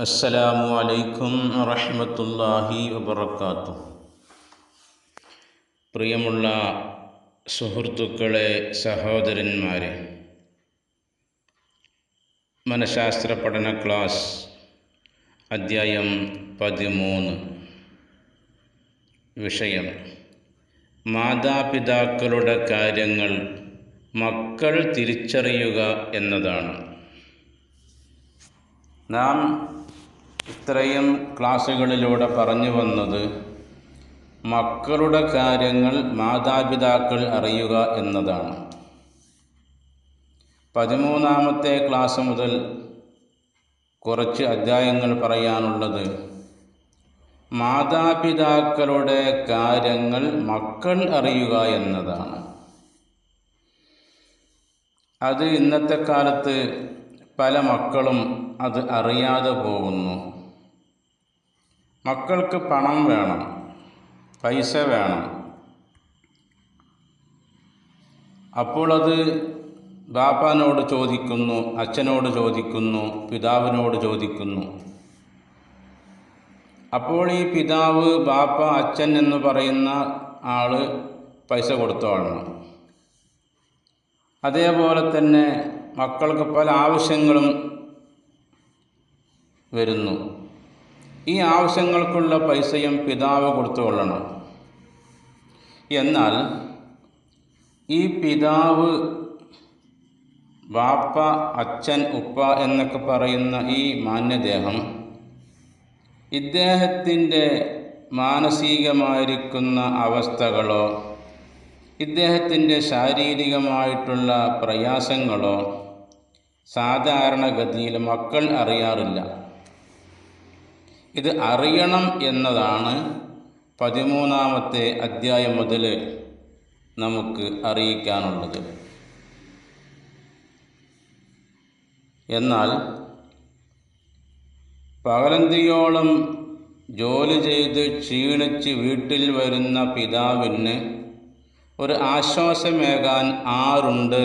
അസ്സലാമു അലൈക്കും റഹ്മത്തുല്ലാഹി വബറകാതുഹു. പ്രിയമുള്ള സുഹൃത്തുക്കളെ സഹോദരന്മാരെ മനഃശാസ്ത്ര പഠന ക്ലാസ് അദ്ധ്യായം പതിമൂന്ന്. വിഷയം മാതാപിതാക്കളുടെ കാര്യങ്ങൾ മക്കൾ തിരിച്ചറിയുക എന്നതാണ്. നാം ഇത്രയും ക്ലാസ്സുകളിലൂടെ പറഞ്ഞു വന്നത് മക്കളുടെ കാര്യങ്ങൾ മാതാപിതാക്കൾ അറിയുക എന്നതാണ്. പതിമൂന്നാമത്തെ ക്ലാസ് മുതൽ കുറച്ച് അധ്യായങ്ങൾ പറയാനുള്ളത് മാതാപിതാക്കളുടെ കാര്യങ്ങൾ മക്കൾ അറിയുക എന്നതാണ്. അത് ഇന്നത്തെ കാലത്ത് പല മക്കളും അത് അറിയാതെ പോകുന്നു. മക്കൾക്ക് പണം വേണം. പൈസ വേണം. അപ്പോൾ അത് ബാപ്പാനോട് ചോദിക്കുന്നു അച്ഛനോട് ചോദിക്കുന്നു പിതാവിനോട് ചോദിക്കുന്നു. അപ്പോൾ ഈ പിതാവ് ബാപ്പ അച്ഛൻ എന്ന് പറയുന്ന ആൾ പൈസ കൊടുത്തോളണം അതേപോലെ തന്നെ മക്കൾക്ക് പല ആവശ്യങ്ങളും വരുന്നു. ഈ ആവശ്യങ്ങൾക്കുള്ള പൈസയും പിതാവ് കൊടുത്തുകൊള്ളണം. എന്നാൽ ഈ പിതാവ് വാപ്പ അച്ഛൻ ഉപ്പ എന്നൊക്കെ പറയുന്ന ഈ മാന്യദേഹം ഇദ്ദേഹത്തിന്റെ മാനസികമായിരിക്കുന്ന അവസ്ഥകളോ ഇദ്ദേഹത്തിന്റെ ശാരീരികമായിട്ടുള്ള പ്രയാസങ്ങളോ സാധാരണഗതിയിൽ മക്കൾ അറിയാറില്ല. ഇത് അറിയണം എന്നതാണ് പതിമൂന്നാമത്തെ അധ്യായം മുതൽ നമുക്ക് അറിയിക്കാനുള്ളത്. എന്നാൽ പകലന്തിയോളം ജോലി ചെയ്ത് ക്ഷീണിച്ച് വീട്ടിൽ വരുന്ന പിതാവിന് ഒരു ആശ്വാസമേകാൻ ആരുണ്ട്?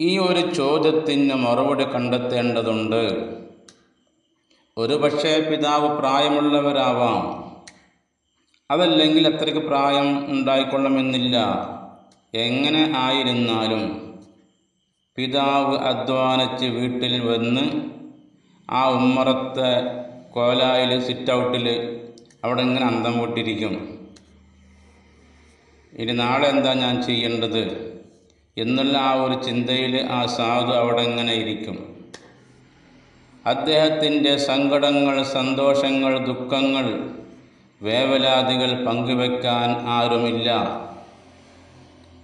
ഈ ഒരു ചോദ്യത്തിന് മറുപടി കണ്ടെത്തേണ്ടതുണ്ട്. ഒരുപക്ഷെ പിതാവ് പ്രായമുള്ളവരാവാം. അതല്ലെങ്കിൽ അത്രയ്ക്ക് പ്രായം ഉണ്ടായിക്കൊള്ളണമെന്നില്ല. എങ്ങനെ ആയിരുന്നാലും പിതാവ് അധ്വാനിച്ച് വീട്ടിൽ വന്ന് ആ ഉമ്മറത്തെ കോലായിൽ സിറ്റ് ഔട്ടിൽ അവിടെ ഇങ്ങനെ അന്തം പൊട്ടിരിക്കും ഇനി നാളെ എന്താ ഞാൻ ചെയ്യേണ്ടത്? എന്നുള്ള ആ ഒരു ചിന്തയിൽ ആ സാധു അവിടെ ഇങ്ങനെ ഇരിക്കും. അദ്ദേഹത്തിന്റെ സങ്കടങ്ങൾ സന്തോഷങ്ങൾ ദുഃഖങ്ങൾ വേവലാതികൾ പങ്കുവെക്കാൻ ആരുമില്ല.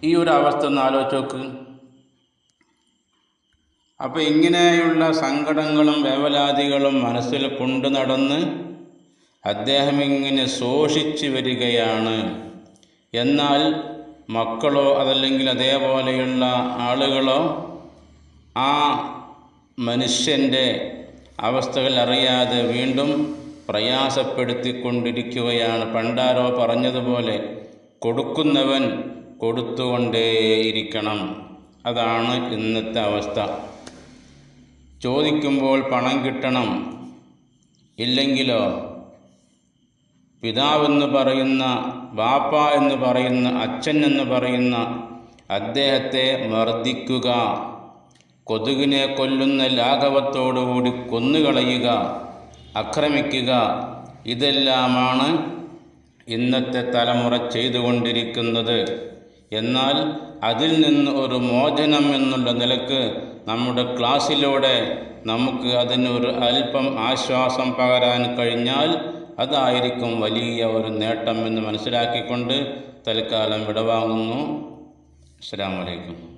ഈ ഒരു അവസ്ഥ ഒന്ന് ആലോചിച്ച് നോക്ക്. അപ്പോൾ ഇങ്ങനെയുള്ള സങ്കടങ്ങളും വേവലാതികളും മനസ്സിൽ കൊണ്ടു നടന്ന് അദ്ദേഹം ഇങ്ങനെ ശോഷിച്ചു വരികയാണ്. എന്നാൽ മക്കളോ അതല്ലെങ്കിൽ അതേപോലെയുള്ള ആളുകളോ ആ മനുഷ്യന്റെ അവസ്ഥകൾ അറിയാതെ വീണ്ടും പ്രയാസപ്പെടുത്തിക്കൊണ്ടിരിക്കുകയാണ്. പണ്ടാരോ പറഞ്ഞതുപോലെ കൊടുക്കുന്നവൻ കൊടുത്തുകൊണ്ടേയിരിക്കണം. അതാണ് ഇന്നത്തെ അവസ്ഥ. ചോദിക്കുമ്പോൾ പണം കിട്ടണം ഇല്ലെങ്കിലോ? പിതാവെന്ന് പറയുന്ന ബാപ്പ എന്ന് പറയുന്ന അച്ഛൻ എന്ന് പറയുന്ന അദ്ദേഹത്തെ മർദ്ദിക്കുക. കൊതുകിനെ കൊല്ലുന്ന ലാഘവത്തോടുകൂടി കൊന്നുകളയുക ആക്രമിക്കുക ഇതെല്ലാമാണ് ഇന്നത്തെ തലമുറ ചെയ്തുകൊണ്ടിരിക്കുന്നത്. എന്നാൽ അതിൽ നിന്ന് ഒരു മോചനം എന്നുള്ള നിലയ്ക്ക് നമ്മുടെ ക്ലാസ്സിലൂടെ നമുക്ക് അതിനൊരു അല്പം ആശ്വാസം പകരാൻ കഴിഞ്ഞാൽ അതായിരിക്കും വലിയ ഒരു നേട്ടം എന്ന് മനസ്സിലാക്കിക്കൊണ്ട് തൽക്കാലം വിടവാങ്ങുന്നു. അസ്സാം വലൈക്കും